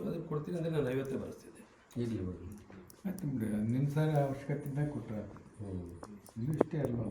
ಅದಕ್ಕೆ ಕೊಡ್ತೀನಿ ಅಂದರೆ ನಾನು ಐವತ್ತೇ ಬರೆಸ್ತಿದ್ದೆ. ಇಲ್ಲಿ ಬಿಡಿ. ಆಯ್ತು ಬಿಡಿ ನಿಮ್ಮ ಸರಿ ಅವಶ್ಯಕತೆ ಕೊಟ್ಟರೆ ನೀವು ಇಷ್ಟೇ ಅಲ್ವಾ?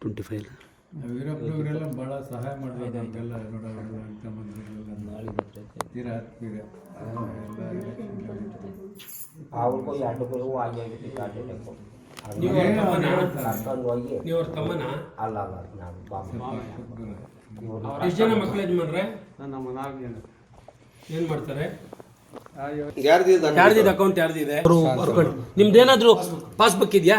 ಟ್ವೆಂಟಿ ಫೈವ್ ವೀರಪ್ಪನವರೆಲ್ಲ ಭಾಳ ಸಹಾಯ ಮಾಡಿದ್ರು ನಮಗೆಲ್ಲ ನೋಡೋರೆಲ್ಲ ಅಂತ ಬಂದವರೆಲ್ಲ ನಾಳೆ ತೀರ ತೀರಾ ಹತ್ತಿರ ಎಲ್ಲ ಅವ್ರಿಗೂ ಎರಡುಗೂ ಆಗಿ ಆಗಿತ್ತು ಗಾಡಿ ಟೈಪು ನೀವು ಅವ್ರ ತಮ್ಮನ? ಕರ್ಕೊಂಡು ಹೋಗಿ ನೀವು ಅವ್ರ ತಮ್ಮನ? ಅಲ್ಲ ಎಷ್ಟು ಜನ ಮಕ್ಕಳ ಯಜಮಾನ್ರೆ ನಮ್ಮ ನಾಲ್ಕು ಜನ ಏನು ಮಾಡ್ತಾರೆ? ಯಾರ್ದಿದೆ ಅಕೌಂಟ್ ಯಾರ್ದಿದೆ ನಿಮ್ದೇನಾದರೂ ಪಾಸ್ಬುಕ್ ಇದೆಯಾ?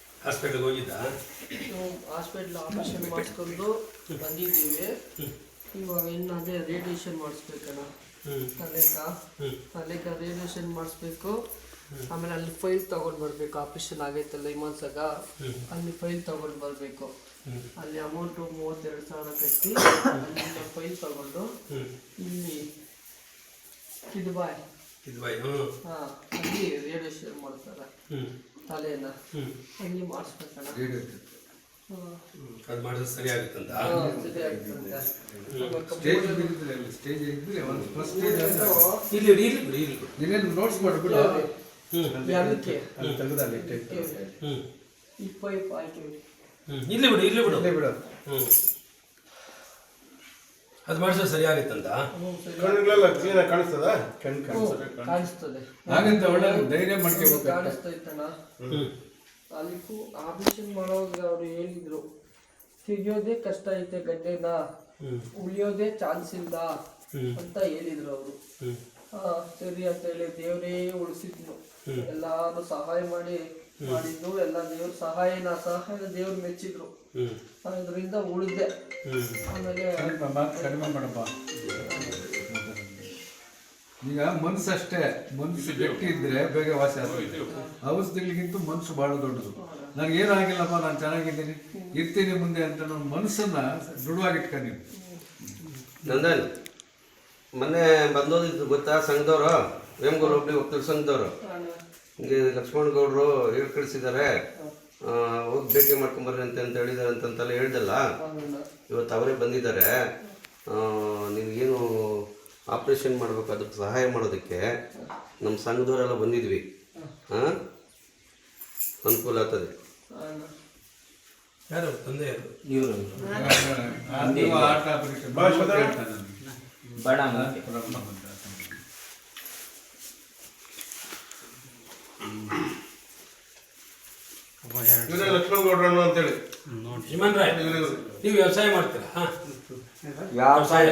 ಹಾಸ್ಪಿಟಲ್ಗೆ ಹೋಗಿದ್ದ? ಹಾಸ್ಪಿಟ್ಲ್ ಆಪರೇಷನ್ ಮಾಡಿಸ್ಕೊಂಡು ಬಂದಿದ್ದೀವಿ. ಇವಾಗ ಇನ್ನು ಅದೇ ರೇಡಿಯೇಷನ್ ಮಾಡಿಸ್ಬೇಕಣ್ಣ. ಹ್ಮ್. ತಲೆಕ. ತಲೆಕ ರೇಡಿಯೇಷನ್ ಮಾಡಿಸ್ಬೇಕು. ಆಮೇಲೆ ಅಲ್ಲಿ ಫೈಲ್ ತಗೊಂಡು ಬರಬೇಕು. ಆಪರೇಷನ್ ಆಗೈತಲ್ಲ ಇಮಾನ್ಸಾಗ ಅಲ್ಲಿ ಫೈಲ್ ತಗೊಂಡು ಬರಬೇಕು. ಅಲ್ಲಿ ಅಮೌಂಟು ಮೂವತ್ತೆರಡು ಸಾವಿರ ಕಟ್ಟಿ ಅಲ್ಲಿಂದ ಫೈಲ್ ತಗೊಂಡು ಇಲ್ಲಿ ಕಿದ್ಬಾಯ್ ಬಾಯ್ ಇದು ಬಾಯ್ ಹ್ಞೂ ಹಾಂ ಅಲ್ಲಿ ರೇಡಿಯೇಷನ್ ಮಾಡ್ತಾರೆ. ಹ್ಞೂ ಅಲ್ಲಿ ಮಾಡಿಸ್ಬೇಕಣ್ಣ. ಅದು ಮಾಡಿದ್ರೆ ಸರಿ ಆಗುತ್ತಂತ. ಸ್ಟೇಜ್ ಬಿದ್ದಿದ್ರೆ ಅಲ್ಲಿ ಸ್ಟೇಜ್ ಇದ್ದರೆ ಒಂದು ಫಸ್ಟ್ ಸ್ಟೇಜ್ ಇಲ್ಲಿ ಬಿಡಿ ಇಲ್ಲಿ ಬಿಡಿ ಇಲ್ಲಿ ಬಿಡಿ ನೀನೇನು ನೋಟ್ಸ್ ಮಾಡಿಬಿಡು. ಯಾವ್ದಕ್ಕೆ? ಅಲ್ಲಿ ಟೆಕ್ ಹ್ಞೂ. ಹ್ಞೂ ಇಲ್ಲಿ ಬಿಡು ಇಲ್ಲಿ ಬಿಡು. ಇಲ್ಲಿ ಬಿಡು. ಹ್ಞೂ ಅದು ಮಾಡಿಸೋ ಸರಿ ಆಗುತ್ತಂತ. ಕಣ್ಣುಗಳೆಲ್ಲ ಕ್ಲೀನಾಗಿ ಕಾಣಿಸ್ತದ? ಕಣ್ಣು ಹ್ಮ್, ಕಾಣಿಸ್ತದೆ. ಹಾಗಂತ ಒಳ್ಳೆ ಧೈರ್ಯ ಮಾಡ್ಕೋಬೇಕು ಕಾಣಿಸ್ತೈತಣ್ಣ ಅಲ್ಲಿಗೂ ಆಪರೇಷನ್ ಮಾಡುವಾಗ ಅವ್ರು ಹೇಳಿದ್ರು ತೆಗಿಯೋದೇ ಕಷ್ಟ ಐತೆ ಗಡ್ಡೆನ ಉಳಿಯೋದೇ ಚಾನ್ಸ್ ಇಲ್ಲ. ಅಂತ ಹೇಳಿದ್ರು ಅವರು. ಸರಿ ಅಂತ ಹೇಳಿ ದೇವರೇ ಉಳಿಸಿದ್ನು ಎಲ್ಲಾನು ಸಹಾಯ ಮಾಡಿ ಮಾಡಿದ್ದು ಎಲ್ಲ ದೇವ್ರ ಸಹಾಯ ಸಹಾಯ ದೇವ್ರು ಮೆಚ್ಚಿದ್ರು. ಅದರಿಂದ ಉಳಿದೆ. ಆಮೇಲೆ ಕಡಿಮೆ ಮಾಡಪ್ಪ. ಈಗ ಮನ್ಸು ಅಷ್ಟೇ ಮನ್ಸು ಗಟ್ಟಿ ಇದ್ರೆ ಬೇಗ ವಾಸಿ ಆಗ್ತದೆ. ಔಷಧಿಗಳಿಗಿಂತ ಮನ್ಸು ಬಹಳ ದೊಡ್ಡದು. ನನಗೆ ಏನಾಗಿಲ್ಲಪ್ಪ ನಾನು ಚೆನ್ನಾಗಿದ್ದೀನಿ. ಇರ್ತೀನಿ ಮುಂದೆ ಅಂತ ನನ್ನ ಮನಸ್ಸನ್ನ ದೃಢವಾಗಿಟ್ಕ ನೀವು ನಂದನ್ ಮೊನ್ನೆ ಬಂದೋದಿತ್ತು ಗೊತ್ತಾ ಸಂಘದವರು? ವೇಮಗೂರು ಒಬ್ಬರು ಒಕ್ಕಲ್ ಸಂಘದವರು. ಲಕ್ಷ್ಮಣ ಗೌಡರು ಹೇಳಿ ಕಳಿಸಿದ್ದಾರೆ ಹೋಗಿ ಭೇಟಿ ಮಾಡ್ಕೊಂಬರ್ರಿ ಅಂತ ಅಂತ ಹೇಳಿದ್ದಾರೆ ಅಂತಂತೆಲ್ಲ ಹೇಳ್ದಲ್ಲ. ಇವತ್ತು ಅವರೇ ಬಂದಿದ್ದಾರೆ. ನಿಮಗೇನು ಆಪ್ರೇಷನ್ ಮಾಡಬೇಕು ಅದಕ್ಕೆ ಸಹಾಯ ಮಾಡೋದಕ್ಕೆ ನಮ್ಮ ಸಂಘದವರೆಲ್ಲ ಬಂದಿದ್ವಿ. ಹಾಂ ಅನುಕೂಲ ಆಗ್ತದೆ. ಯಾರು? ತಂದೆ ಇವರು. ಬಡ ಇವರೇ ಲಕ್ಷ್ಮಣ ಗೌಡ್ರಣ್ಣ ಅಂತೇಳಿ. ಯಜಮಾನ್ರೆ ನೀವು ವ್ಯವಸಾಯ ಮಾಡ್ತೀರಾ? ಹಾಂ. ವ್ಯವಸಾಯ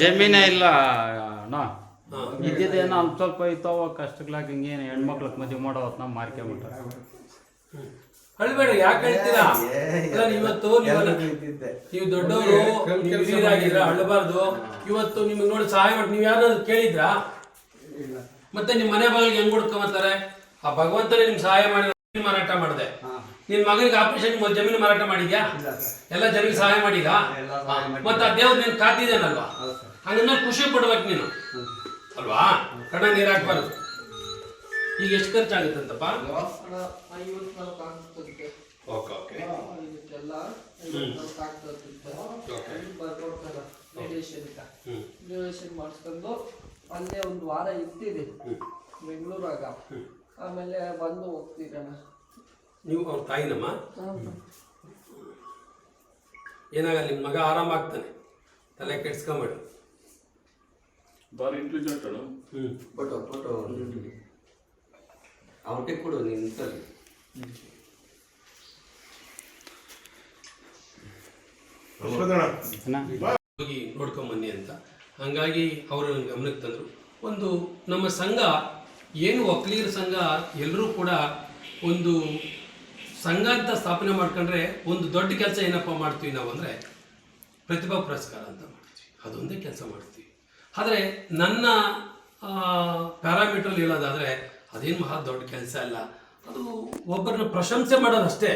ಜಮೀನೇ ಇಲ್ಲ. ಅಣ್ಣ. ಇದ್ದಿದ್ದೇನೋ ಒಂದು ಸ್ವಲ್ಪ ಇತ್ತವ ಕಷ್ಟಗಳಾಗ ಹಿಂಗೇನು ಹೆಣ್ಮಕ್ಳಕ್ಕೆ ಮದುವೆ ಮಾಡೋ ನಾವು ಮಾರ್ಕೊಂಬಿಟ್ಟಾರೆ ಅಳ್ಬೇಡ ಯಾಕೆ ಹೇಳ್ತೀರಾ? ಇವತ್ತು ನೀವು ದೊಡ್ಡವರು ಹಿರಿಯರಾಗಿದ್ರ ಅಳ್ಳಬಾರ್ದು ಇವತ್ತು ನಿಮ್ಗೆ ನೋಡಿ ಸಹಾಯ ಮಾಡಿ ನೀವು ಯಾರು ಕೇಳಿದ್ರಾ? ಮತ್ತೆ ನಿಮ್ಮ ಮನೆ ಬಾಗಿಲಿಗೆ ಹೆಂಗ್ ಹುಡ್ಕೊಂಬತ್ತಾರೆ ಆ ಭಗವಂತನೇ ನಿಮ್ಗೆ ಸಹಾಯ ಮಾಡಿ ಜಮೀನು ಮಾರಾಟ ಮಾಡಿದೆ. ನಿನ್ ಮಗನಿಗೆ ಆಪರೇಷನ್ ಜಮೀನು ಮಾರಾಟ ಮಾಡಿದ್ಯಾ? ಎಲ್ಲ ಜನರಿಗೆ ಸಹಾಯ ಮಾಡಿದ? ಮತ್ತೆ ಆ ದೇವ್ರು ಕಾತಿದೇನಲ್ವಾ ಕಾತಿದ್ದೇನಲ್ವಾ ಹಂಗನ್ನ ಖುಷಿ ಪಡ್ಬೇಕು ನೀನು. ಅಲ್ವಾ? ಕಣ ನೀರ್ ಹಾಕ್ಬಾರ್ದು ಈಗ ಎಷ್ಟು ಖರ್ಚಾಗುತ್ತಂತಪ್ಪ? ಓಕೆ ಮಾಡಿಸ್ಕೊಂಡು ಅಲ್ಲೇ ಒಂದು ವಾರ ಇರ್ತೀರಿ ಬೆಂಗಳೂರಾಗ. ಆಮೇಲೆ ಬಂದು ಹೋಗ್ತೀರಣ್ಣ. ನೀವು ಅವ್ರ ತಾಯಿನಮ್ಮ? ಏನಾಗಲ್ಲ ನಿಮ್ಮ ಮಗ ಆರಾಮ ಆಗ್ತಾನೆ. ತಲೆ ಕೆಡ್ಸ್ಕೊಂಬೇಡಿ. ಹ್ಞೂ ಫೋಟೋ ಫೋಟೋ ಅವ್ರಿಗೆ ಕೊಡು ನೀನು ಸರಿ ಹೋಗಿ ನೋಡ್ಕೊಂಬನ್ನಿ ಅಂತ. ಹಾಗಾಗಿ ಅವರು ಗಮನಕ್ಕೆ ತಂದರು. ಒಂದು ನಮ್ಮ ಸಂಘ, ಏನು ಒಕ್ಕಲಿಗರ ಸಂಘ ಎಲ್ಲರೂ ಕೂಡ ಒಂದು ಸಂಘ ಅಂತ ಸ್ಥಾಪನೆ ಮಾಡ್ಕೊಂಡ್ರೆ ಒಂದು ದೊಡ್ಡ ಕೆಲಸ ಏನಪ್ಪ ಮಾಡ್ತೀವಿ ನಾವು ಅಂದರೆ ಪ್ರತಿಭಾ ಪುರಸ್ಕಾರ ಅಂತ ಮಾಡ್ತೀವಿ. ಅದೊಂದೇ ಕೆಲಸ ಮಾಡ್ತೀವಿ. ಆದರೆ ನನ್ನ ಪ್ಯಾರಾಮೀಟ್ರಲ್ಲಿ ಹೇಳೋದಾದರೆ ಅದೇನು ಮಹಾ ದೊಡ್ಡ ಕೆಲಸ ಅಲ್ಲ. ಅದು ಒಬ್ಬರನ್ನ ಪ್ರಶಂಸೆ ಮಾಡೋದಷ್ಟೇ.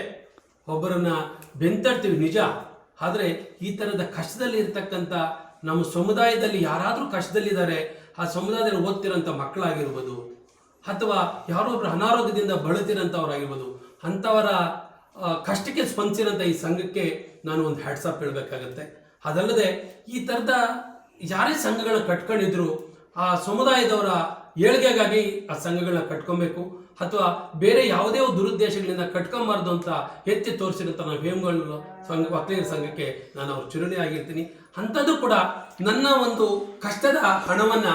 ಒಬ್ಬರನ್ನ ಬೆಂತಾಡ್ತೀವಿ ನಿಜ. ಆದರೆ ಈ ಥರದ ಕಷ್ಟದಲ್ಲಿ ಇರ್ತಕ್ಕಂಥ ನಮ್ಮ ಸಮುದಾಯದಲ್ಲಿ ಯಾರಾದರೂ ಕಷ್ಟದಲ್ಲಿದ್ದಾರೆ, ಆ ಸಮುದಾಯದಲ್ಲಿ ಓದ್ತಿರೋಂಥ ಮಕ್ಕಳಾಗಿರ್ಬೋದು, ಅಥವಾ ಯಾರೋ ಒಬ್ರು ಅನಾರೋಗ್ಯದಿಂದ ಬಳಲ್ತಿರೋಂಥವ್ರಾಗಿರ್ಬೋದು, ಅಂಥವರ ಕಷ್ಟಕ್ಕೆ ಸ್ಪಂದಿಸಿರೋಂಥ ಈ ಸಂಘಕ್ಕೆ ನಾನು ಒಂದು ಹ್ಯಾಟ್ಸಪ್ ಹೇಳಬೇಕಾಗತ್ತೆ. ಅದಲ್ಲದೆ ಈ ಥರದ ಯಾರೇ ಸಂಘಗಳನ್ನ ಕಟ್ಕೊಂಡಿದ್ರು, ಆ ಸಮುದಾಯದವರ ಏಳಿಗೆಗಾಗಿ ಆ ಸಂಘಗಳನ್ನ ಕಟ್ಕೊಬೇಕು ಅಥವಾ ಬೇರೆ ಯಾವುದೇ ದುರುದ್ದೇಶಗಳಿಂದ ಕಟ್ಕೊಂಬಾರ್ದು ಅಂತ ಎತ್ತಿ ತೋರಿಸಿದಂಥ ನಾವು ಹೇಮಗಳು ಸಂಘ, ಒಕ್ಕಲಿಗರ ಸಂಘಕ್ಕೆ ನಾನು ಅವ್ರ ಚುರುಣಿ ಆಗಿರ್ತೀನಿ. ಅಂಥದ್ದು ಕೂಡ ನನ್ನ ಒಂದು ಕಷ್ಟದ ಹಣವನ್ನು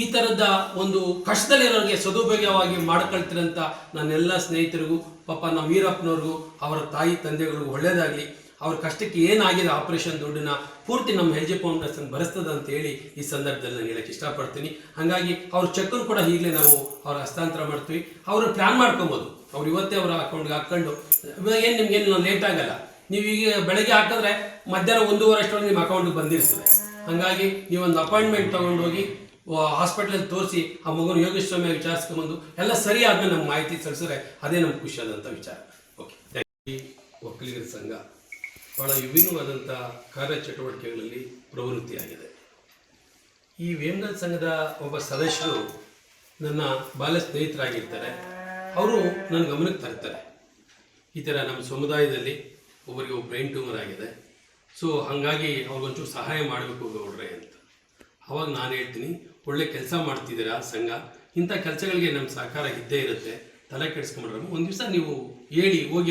ಈ ಥರದ ಒಂದು ಕಷ್ಟದಲ್ಲಿರೋರಿಗೆ ಸದುಪಯೋಗವಾಗಿ ಮಾಡ್ಕೊಳ್ತಿರಂತ ನನ್ನೆಲ್ಲ ಸ್ನೇಹಿತರಿಗೂ, ಪಾಪ ನಮ್ಮ ವೀರಪ್ಪನವ್ರಿಗೂ, ಅವರ ತಾಯಿ, ತಂದೆಗಳಿಗೂ ಒಳ್ಳೇದಾಗಲಿ. ಅವ್ರ ಕಷ್ಟಕ್ಕೆ ಏನಾಗಿದೆ ಆಪರೇಷನ್ ದುಡ್ಡನ್ನ ಪೂರ್ತಿ ನಮ್ಮ ಹೆಜ್ಜೆ ಫೌಂಡೇಶನ್ ಭರಿಸ್ತದ ಅಂತ ಹೇಳಿ ಈ ಸಂದರ್ಭದಲ್ಲಿ ನಾನು ಹೇಳಕ್ಕೆ ಇಷ್ಟಪಡ್ತೀನಿ. ಹಾಗಾಗಿ ಅವ್ರ ಚೆಕ್ಕನ್ನು ಕೂಡ ಈಗಲೇ ನಾವು ಅವ್ರ ಹಸ್ತಾಂತರ ಮಾಡ್ತೀವಿ. ಅವರು ಪ್ಲಾನ್ ಮಾಡ್ಕೊಬೋದು. ಅವ್ರು ಇವತ್ತೇ ಅವರ ಅಕೌಂಟ್ಗೆ ಇವಾಗ ಏನು ನಿಮ್ಗೇನು ಲೇಟ್ ಆಗಲ್ಲ. ನೀವು ಈಗ ಬೆಳಗ್ಗೆ ಹಾಕಿದ್ರೆ ಮಧ್ಯಾಹ್ನ ಒಂದೂವರೆ ಅಷ್ಟೊಳಗೆ ನಿಮ್ಮ ಅಕೌಂಟ್ಗೆ ಬಂದಿರ್ತದೆ. ಹಾಗಾಗಿ ನೀವೊಂದು ಅಪಾಯಿಂಟ್ಮೆಂಟ್ ತೊಗೊಂಡೋಗಿ ಹಾಸ್ಪಿಟ್ಲಲ್ಲಿ ತೋರಿಸಿ ಆ ಮಗುನ ಯೋಗೇಶ್ವರಮೆ ವಿಚಾರಿಸ್ಕೊಂಬಂದು, ಎಲ್ಲ ಸರಿ ಆದ್ಮೇಲೆ ನಮ್ಗೆ ಮಾಹಿತಿ ಸಲ್ಲಿಸಿದ್ರೆ ಅದೇ ನಮ್ಗೆ ಖುಷಿಯಾದಂಥ ವಿಚಾರ. ಓಕೆ ಒಕ್ಕಲಿಗರ ಸಂಘ. ಬಹಳ ವಿಭಿನ್ನವಾದಂಥ ಕಾರ್ಯಚಟುವಟಿಕೆಗಳಲ್ಲಿ ಪ್ರವೃತ್ತಿಯಾಗಿದೆ. ಈ ವೇಮಗಲ್ ಸಂಘದ ಒಬ್ಬ ಸದಸ್ಯರು ನನ್ನ ಬಾಲ್ಯ ಸ್ನೇಹಿತರಾಗಿರ್ತಾರೆ. ಅವರು ನನ್ನ ಗಮನಕ್ಕೆ ತರ್ತಾರೆ. ಈ ಥರ ನಮ್ಮ ಸಮುದಾಯದಲ್ಲಿ ಒಬ್ಬರಿಗೆ ಒಬ್ಬ ಬ್ರೈನ್ ಟ್ಯೂಮರ್ ಆಗಿದೆ. ಸೊ ಹಾಗಾಗಿ ಅವ್ರಿಗೊಂಚೂರು ಸಹಾಯ ಮಾಡಬೇಕು ಗೌಡ್ರೆ ಅಂತ. ಅವಾಗ ನಾನು ಹೇಳ್ತೀನಿ, ಒಳ್ಳೆ ಕೆಲಸ ಮಾಡ್ತಿದ್ದೀರಾ ಸಂಘ? ಇಂಥ ಕೆಲಸಗಳಿಗೆ ನಮ್ಮ ಸಹಕಾರ ಇದ್ದೇ ಇರುತ್ತೆ. ತಲೆ ಕೆಡಿಸ್ಕೊಂಡ್ರೆ ಒಂದು ದಿವಸ ನೀವು ಹೇಳಿ ಹೋಗಿ